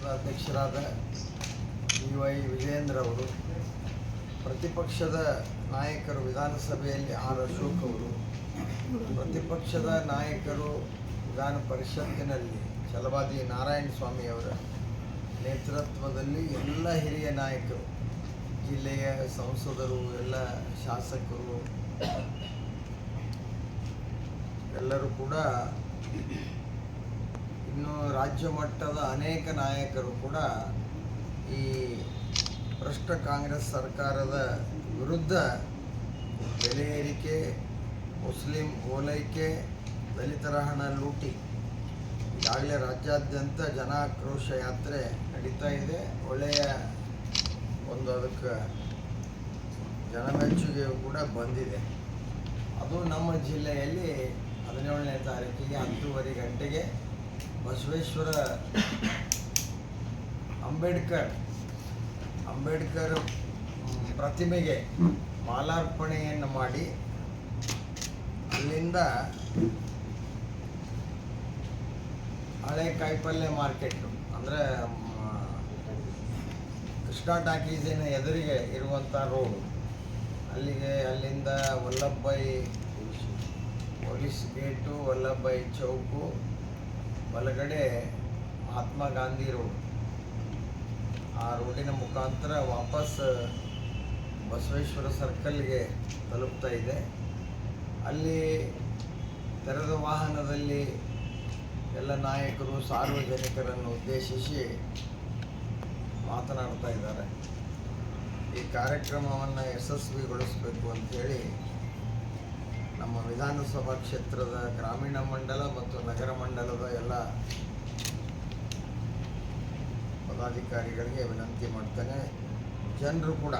ಪಕ್ಷದ ಅಧ್ಯಕ್ಷರಾದ D Y Vijayendra ಅವರು, ಪ್ರತಿಪಕ್ಷದ ನಾಯಕರು ವಿಧಾನಸಭೆಯಲ್ಲಿ ಆರ್ ಅಶೋಕ್ ಅವರು, ಪ್ರತಿಪಕ್ಷದ ನಾಯಕರು ವಿಧಾನ ಪರಿಷತ್ತಿನಲ್ಲಿ ಚಲವಾದಿ ನಾರಾಯಣ ಸ್ವಾಮಿ ಅವರ ನೇತೃತ್ವದಲ್ಲಿ ಎಲ್ಲ ಹಿರಿಯ ನಾಯಕರು, ಜಿಲ್ಲೆಯ ಸಂಸದರು, ಎಲ್ಲ ಶಾಸಕರು, ಎಲ್ಲರೂ ಕೂಡ ಇನ್ನು ರಾಜ್ಯ ಮಟ್ಟದ ಅನೇಕ ನಾಯಕರು ಕೂಡ ಈ ಭ್ರಷ್ಟ ಕಾಂಗ್ರೆಸ್ ಸರ್ಕಾರದ ವಿರುದ್ಧ ಬೆಲೆ ಏರಿಕೆ, ಮುಸ್ಲಿಂ ಓಲೈಕೆ, ದಲಿತರ ಹಣ ಲೂಟಿ ಈಗಾಗಲೇ ರಾಜ್ಯಾದ್ಯಂತ ಜನ ಆಕ್ರೋಶ ಯಾತ್ರೆ ನಡೀತಾ ಇದೆ. ಒಳ್ಳೆಯ ಒಂದು ಅದಕ್ಕೆ ಜನಮೆಚ್ಚುಗೆ ಕೂಡ ಬಂದಿದೆ. ಅದು ನಮ್ಮ ಜಿಲ್ಲೆಯಲ್ಲಿ ಹದಿನೇಳನೇ ತಾರೀಕಿಗೆ ಹತ್ತೂವರೆ ಗಂಟೆಗೆ ಬಸವೇಶ್ವರ ಅಂಬೇಡ್ಕರ್ ಅಂಬೇಡ್ಕರ್ ಪ್ರತಿಮೆಗೆ ಮಾಲಾರ್ಪಣೆಯನ್ನು ಮಾಡಿ ಅಲ್ಲಿಂದ ಹಳೆ ಕಾಯಿಪಲ್ಯ ಮಾರ್ಕೆಟ್, ಅಂದರೆ ಕೃಷ್ಣ ಟಾಕೀಸಿನ ಎದುರಿಗೆ ಇರುವಂಥ ರೋಡ್. ಅಲ್ಲಿಗೆ ಅಲ್ಲಿಂದ ವಲ್ಲಭಾಯಿ ಪೊಲೀಸ್ ಗೇಟು ವಲ್ಲಭಾಯಿ ಚೌಕು ಬಲಗಡೆ ಮಹಾತ್ಮ ಗಾಂಧಿ ರೋಡ್. ಆ ರೋಡಿನ ಮುಖಾಂತರ ವಾಪಸ್ ಬಸವೇಶ್ವರ ಸರ್ಕಲ್ಗೆ ತಲುಪ್ತಾ ಇದೆ. ಅಲ್ಲಿ ತೆರೆದ ವಾಹನದಲ್ಲಿ ಎಲ್ಲ ನಾಯಕರು, ಸಾರ್ವಜನಿಕರನ್ನು ಉದ್ದೇಶಿಸಿ ಮಾತನಾಡ್ತಾ ಇದ್ದಾರೆ. ಈ ಕಾರ್ಯಕ್ರಮವನ್ನು ಯಶಸ್ವಿಗೊಳಿಸಬೇಕು ಅಂಥೇಳಿ ನಮ್ಮ ವಿಧಾನಸಭಾ ಕ್ಷೇತ್ರದ ಗ್ರಾಮೀಣ ಮಂಡಲ ಮತ್ತು ನಗರ ಮಂಡಲದ ಎಲ್ಲ ಪದಾಧಿಕಾರಿಗಳಿಗೆ ವಿನಂತಿ ಮಾಡ್ತೇನೆ. ಜನರು ಕೂಡ